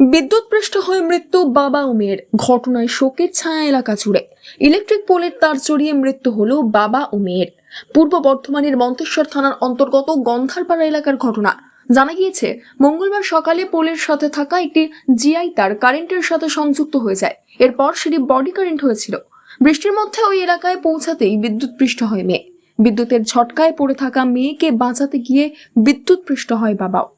বিদ্যুৎপৃষ্ট হয়ে মৃত্যু, বাবা ও মেয়ের। ঘটনায় শোকের ছায়া এলাকা জুড়ে। ইলেকট্রিক পোলের তার জড়িয়ে মৃত্যু হল বাবা ও মেয়ের। পূর্ব বর্ধমানের মন্তেশ্বর থানার অন্তর্গত গন্ধারপাড়া এলাকার ঘটনা। জানা গিয়েছে, মঙ্গলবার সকালে পোলের সাথে থাকা একটি জিআই তার কারেন্টের সাথে সংযুক্ত হয়ে যায়। এরপর সেটি বডি কারেন্ট হয়েছিল। বৃষ্টির মধ্যে ওই এলাকায় পৌঁছাতেই বিদ্যুৎপৃষ্ট হয় মেয়ে। বিদ্যুতের ঝটকায় পড়ে থাকা মেয়েকে বাঁচাতে গিয়ে বিদ্যুৎপৃষ্ট হয় বাবাও।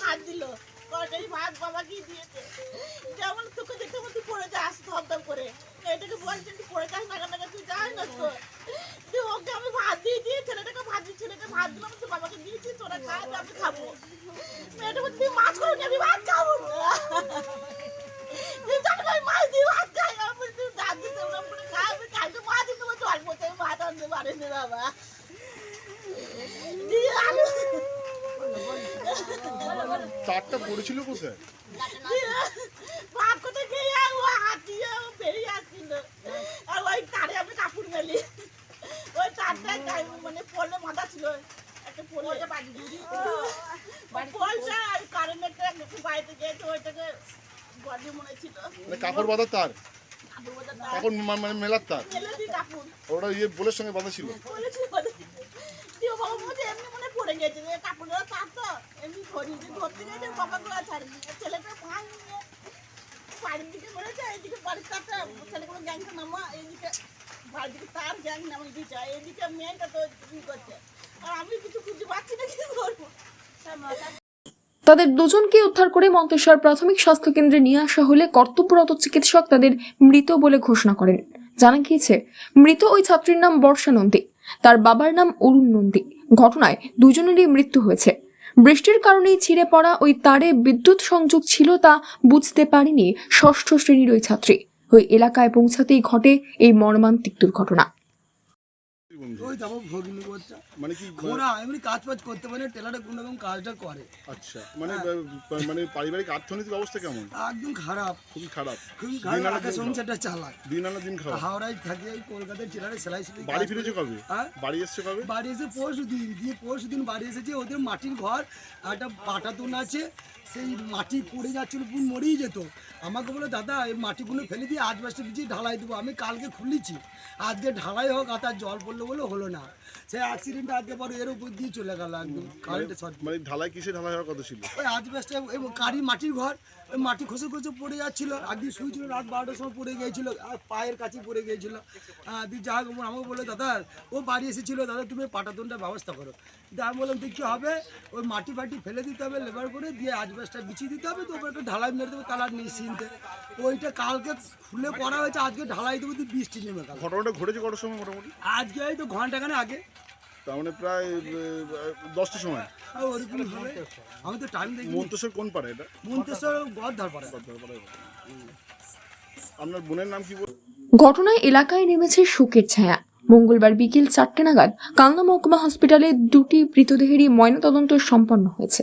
ভাত দিল কটাই ভাত যেমন তোকে দেখতে তুই পড়ে যাস ধপ করে এটাকে বলছে তুই পড়ে যাস নাগা নাগা তুই যাস না তো তুই ওকে আমি ভাত দিয়ে দিয়ে ছেলেটাকে ভাত দিয়ে ছেলেকে ভাত দিলাম তুই বাবাকে দিয়েছি, তোরা খা, আমি খাব। মেয়েটা তুই মাছ করো আমি ভাত খাব না তুই জানি না, আমি মাছ দিয়ে ভাত খাই আমি বলছি, তুই ভাত দিতে ওরম করে খা আমি কালকে মাছ দিতে বলছি অল্প আমি ভাত আনতে পারিনি বাবা তারটা পড়েছিল কোথায়? ভাত কোথায় খেয়ে ও হাত দিয়ে বেরিয়ে আসছিল আর ওই তারে আমি কাপড় মেলি ওই তারটা মানে পড়লে মাথা ছিল একটা পড়লে বাড়ি পড়ছে আর বাড়িতে গিয়েছে ওইটাকে বডি মনে ছিল কাপড় বাঁধা তার। কাপড় মানে মেলার তার? ওটা ইয়ে বোলের সঙ্গে বাঁধা ছিল। মনে তাদের দুজনকে উদ্ধার করে মন্তেশ্বর প্রাথমিক স্বাস্থ্য কেন্দ্রে নিয়ে আসা হলে কর্তব্যরত চিকিৎসক তাদের মৃত বলে ঘোষণা করেন। জানা গিয়েছে, মৃত ওই ছাত্রীর নাম বর্ষা নন্দী। তার বাবার নাম অরুণ নন্দী। ঘটনায় দুজনেরই মৃত্যু হয়েছে। বৃষ্টির কারণেই ছিঁড়ে পড়া ওই তারে বিদ্যুৎ সংযোগ ছিল তা বুঝতে পারেনি ষষ্ঠ শ্রেণির ওই ছাত্রী। ওই এলাকায় পৌঁছাতেই ঘটে এই মর্মান্তিক দুর্ঘটনা। ওই যাব ভগিনী করছে মানে কি ওরা এমনি কাজ ফাজ করতে পারে টেলারে কোনো রকম কাজটা করে। আচ্ছা মানে মানে পারিবারিক অর্থনৈতিক অবস্থা কেমন? একদম খারাপ। খুবই খারাপ। খুবই দিন খারাপ আনা আগে দিন সংসারটা চালাক দিন আনা দিন খাওয়া হাওড়ায় থাকে টেলারে সেলাই সেলাই বাড়ি ফিরেছো কবে? হ্যাঁ? বাড়ি এসছো কবে? বাড়ি এসে পরশু দিন দিয়ে পরশু দিন বাড়ি এসেছে ওদের মাটির ঘর একটা পাটাতন আছে সেই মাটি পড়ে যাচ্ছিল পুরো মরেই যেত। আমাকে বলে দাদা এই মাটিগুলো ফেলে দিয়ে আজ বাসটা বিছিয়ে ঢালাই দেবো। আমি কালকে খুলেছি। আজকে ঢালাই হোক আর তার জল পড়ল বলে হলো না। সেই অ্যাক্সিডেন্ট আজকে পরে এর উপর দিয়ে চলে গেল একদম। শর্ট মানে ঢালাই কিসে ঢালাই হওয়ার কথা ছিল? ওই আজবেস্টে এবং কারি মাটির ঘর ওই মাটি খসে খসে পড়ে যাচ্ছিল। একদিন শুয়েছিল রাত বারোটার সময় পড়ে গিয়েছিল আর পায়ের কাছে পড়ে গিয়েছিল। দিয়ে যা হোক আমাকে বলল দাদা ও বাড়ি এসেছিল দাদা তুমি পাটাতনটা ব্যবস্থা করো। দিয়ে আমি বললাম তুই কী হবে? ওই মাটি ফাটি ফেলে দিতে হবে লেবার করে দিয়ে আজবেস্টটা বিছিয়ে দিতে হবে তো ওপরে একটা ঢালাই মেরে দেবো তালার নেই সিনতে। ওইটা কালকে খুলে করা হয়েছে আজকে ঢালাই দেবো দিয়ে বৃষ্টি নেমে গেল। ঘটনাটা ঘটেছে কটার সময় মোটামুটি? আজকে এই তো ঘন্টাখানে আগে। তার মানে প্রায় দশটার সময়? ওরকম হবে। আমি তো টাইম দেখি মন্তেশ্বর কোন পাড়া এটা? মন্তেশ্বর পাড়া আপনার বোনের নাম কি বল ঘটনায় এলাকায় নেমেছে শোকের ছায়া। মঙ্গলবার বিকেল চারটে নাগাদ কালনা মহকুমা হসপিটালে দুটি মৃতদেহেরই ময়নাতদন্ত সম্পন্ন হয়েছে।